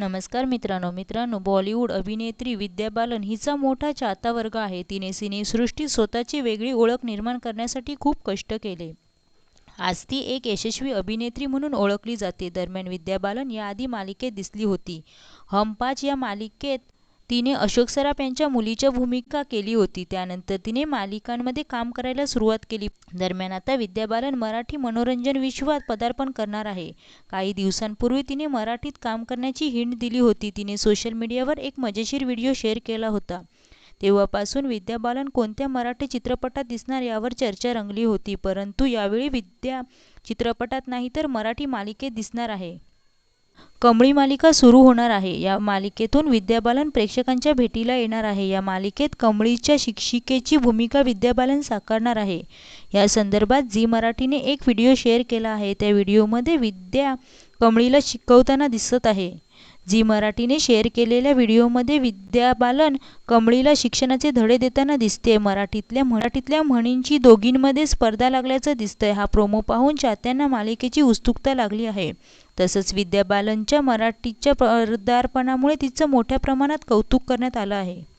नमस्कार मित्रांनो मित्रांनो बॉलिवूड अभिनेत्री विद्या बालन हिचा मोठा चाहता वर्ग आहे. तिने सिनेसृष्टीत स्वतःची वेगळी ओळख निर्माण करण्यासाठी खूप कष्ट केले. आज ती एक यशस्वी अभिनेत्री म्हणून ओळखली जाते. दरम्यान विद्या बालन याआधी मालिकेत दिसली होती. हम पाच या मालिकेत तिने अशोक सराफ यांच्या मुलीच्या भूमिका केली होती. त्यानंतर तिने मालिकांमध्ये काम करायला सुरुवात केली. दरम्यान आता विद्या बालन मराठी मनोरंजन विश्वात पदार्पण करणार आहे. काही दिवसांपूर्वी तिने मराठीत काम करण्याची हिंट दिली होती. तिने सोशल मीडियावर एक मजेशीर व्हिडिओ शेअर केला होता. तेव्हापासून विद्या बालन कोणत्या मराठी चित्रपटात दिसणार यावर चर्चा रंगली होती. परंतु यावेळी विद्या चित्रपटात नाही तर मराठी मालिकेत दिसणार आहे. कमळी मालिका सुरू होणार आहे. या मालिकेतून विद्या बालन प्रेक्षकांच्या भेटीला येणार आहे. या मालिकेत कमळीच्या शिक्षिकेची भूमिका विद्या बालन साकारणार आहे. या संदर्भात झी मराठीने एक व्हिडिओ शेअर केला आहे. त्या व्हिडिओमध्ये विद्या कमळीला शिकवताना दिसत आहे. झी मराठीने शेअर केलेल्या व्हिडिओमध्ये विद्या बालन कमळीला शिक्षणाचे धडे देताना दिसते मराठीतल्या मराठीतल्या म्हणींची दोघींमध्ये स्पर्धा लागल्याचं दिसतंय. हा प्रोमो पाहून चाहत्यांना मालिकेची उत्सुकता लागली आहे. तसंच विद्या बालनच्या मराठीच्या पदार्पणामुळे तिचं मोठ्या प्रमाणात कौतुक करण्यात आलं आहे.